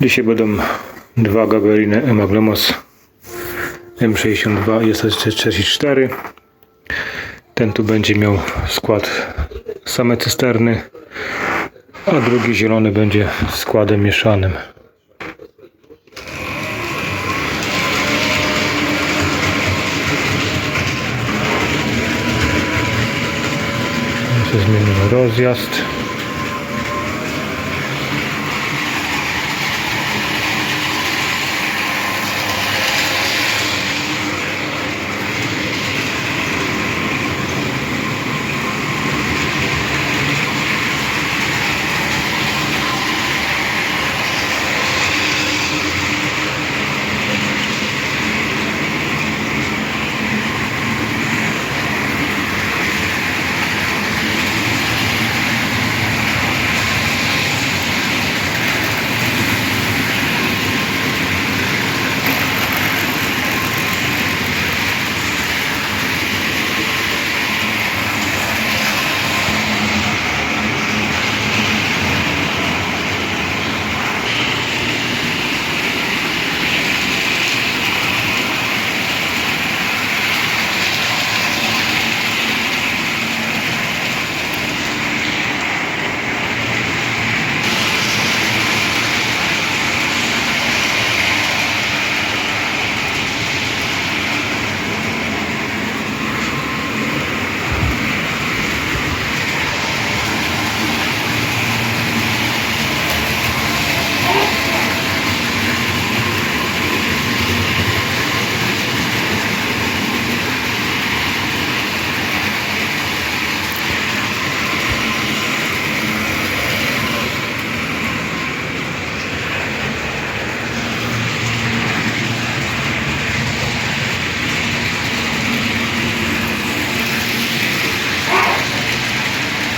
Dzisiaj będą dwa Gagariny Emaglemos M62 i SC44. Ten tu będzie miał skład same cysterny, a drugi zielony będzie składem mieszanym. Zmienimy rozjazd.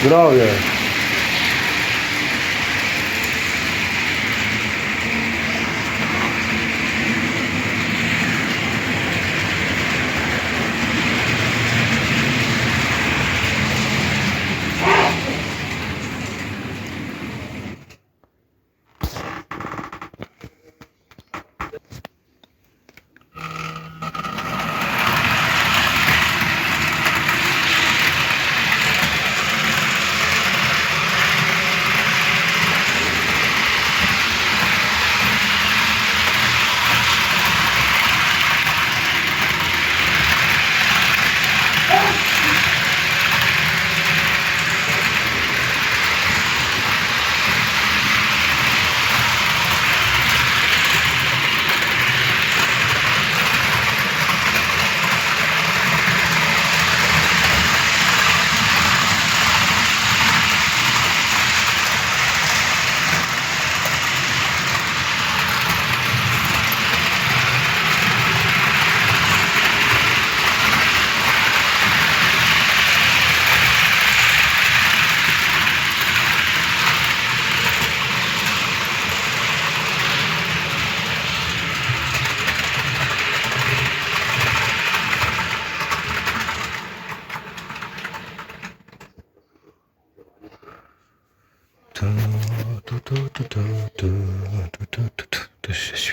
Zdrowie.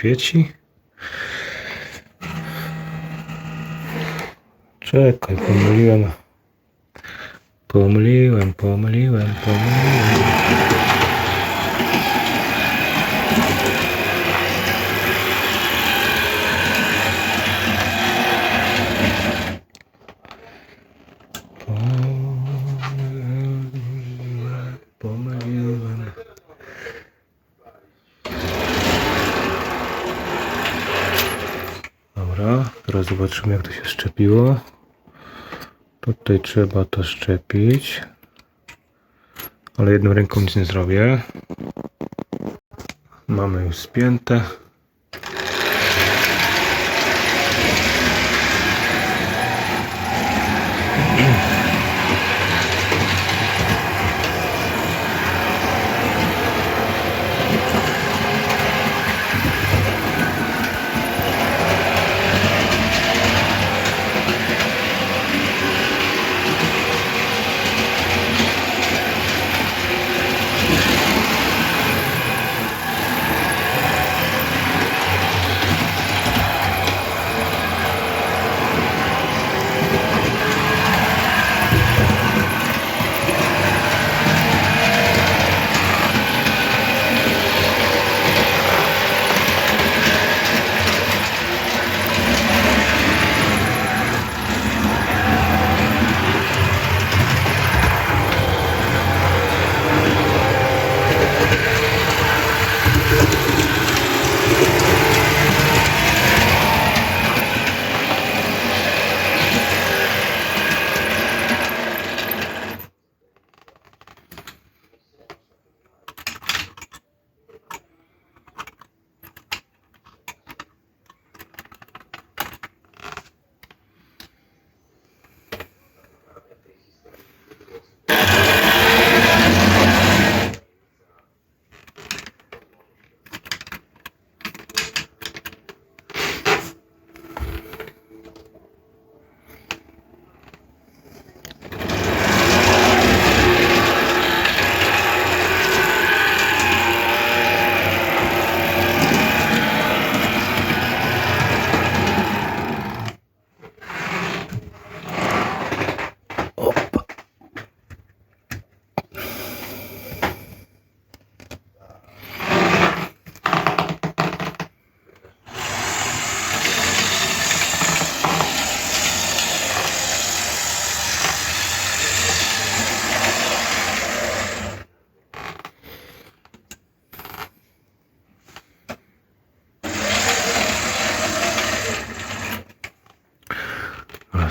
Świeci. Czekaj, pomyliłem. Pomyliłem, pomyliłem, pomyliłem pomyliłem. Dobra, teraz zobaczymy jak to się szczepiło. Tutaj trzeba to szczepić. Ale jedną ręką nic nie zrobię. Mamy już spięte.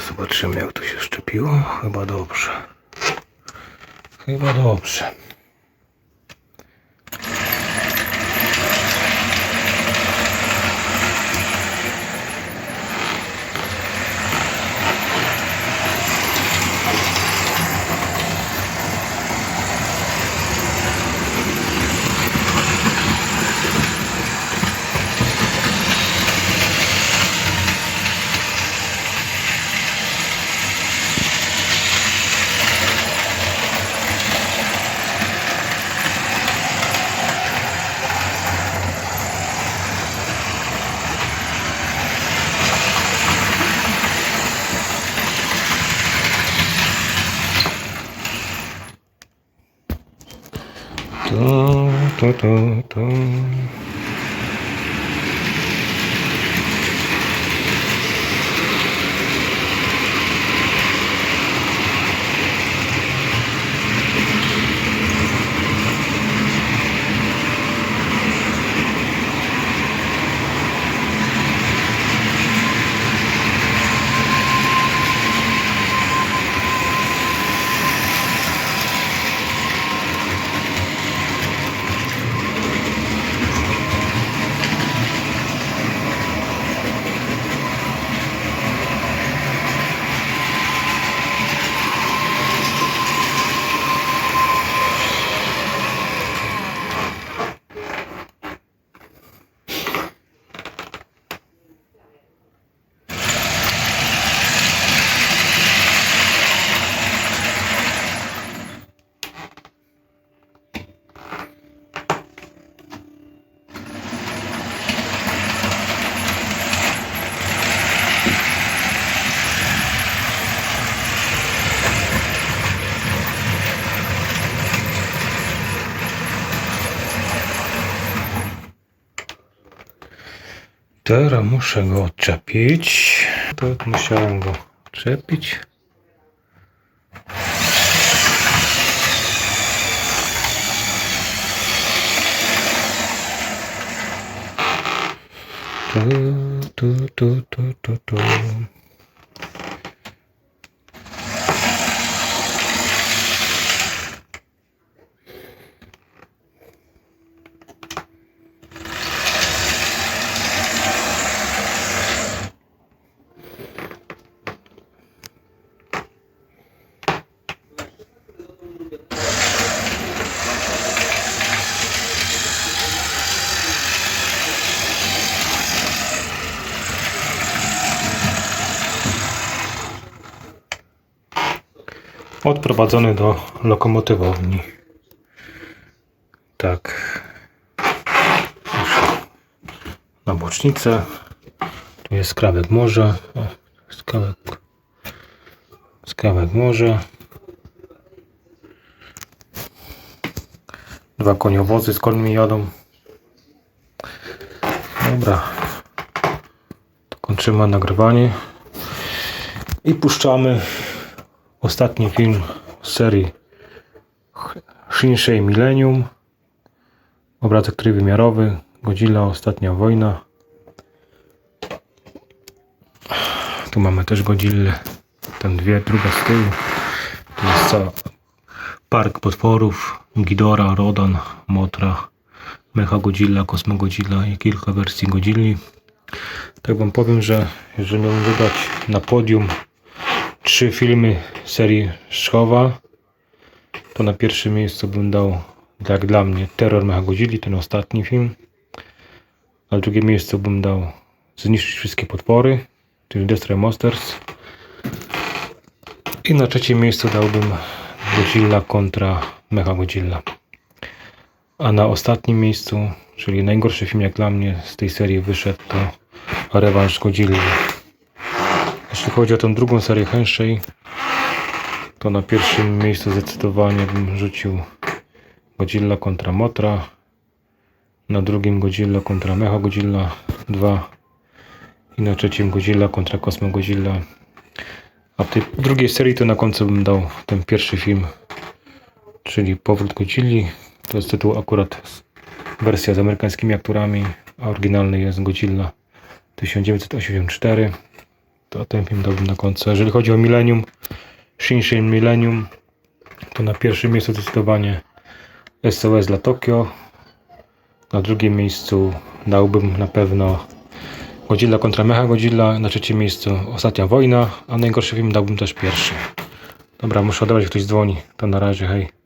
Zobaczymy jak to się szczepiło. Chyba dobrze. Chyba dobrze. To, to, to, to. Teraz muszę go odczepić. To musiałem go odczepić. Tu, tu, tu, tu, tu, tu. Odprowadzony do lokomotywowni. Tak. Na bocznicę. Tu jest skrawek morza. O, skawek. Skawek morza. Dwa koniowozy z końmi jadą. Dobra. Kończymy nagrywanie. I puszczamy ostatni film z serii Shinsei Millennium. Obrazek trójwymiarowy. Godzilla, ostatnia wojna. Tu mamy też Godzillę. Ten dwie, druga z tyłu. Tu jest cały park potworów. Ghidorah, Rodan, Motra, Mecha Godzilla, Kosmo Godzilla i kilka wersji Godzilli. Tak wam powiem, że jeżeli miałbym wybrać na podium trzy filmy serii Szchowa, to na pierwszym miejscu bym dał, jak dla mnie, Terror Mecha Godzilli, ten ostatni film. Na drugie miejsce bym dał Zniszczyć wszystkie potwory, czyli Destroy Monsters. I na trzecim miejscu dałbym Godzilla kontra Mecha Godzilla. A na ostatnim miejscu, czyli najgorszy film jak dla mnie z tej serii wyszedł, to Rewanż Godzilli. Jeśli chodzi o tą drugą serię Henshei, to na pierwszym miejscu zdecydowanie bym rzucił Godzilla kontra Motra. Na drugim Godzilla kontra Mecha Godzilla 2. I na trzecim Godzilla kontra Cosmo Godzilla. A w tej drugiej serii to na końcu bym dał ten pierwszy film, czyli Powrót Godzilli. To jest tytuł akurat wersja z amerykańskimi aktorami, a oryginalny jest Godzilla 1984. to ten film dałbym na końcu. Jeżeli chodzi o Millennium, Shin Shin Millennium, to na pierwszym miejscu zdecydowanie SOS dla Tokio. Na drugim miejscu dałbym na pewno Godzilla kontra Mecha Godzilla. Na trzecim miejscu Ostatnia Wojna, a najgorszy film dałbym też pierwszy. Dobra, muszę odebrać, ktoś dzwoni. To na razie, hej.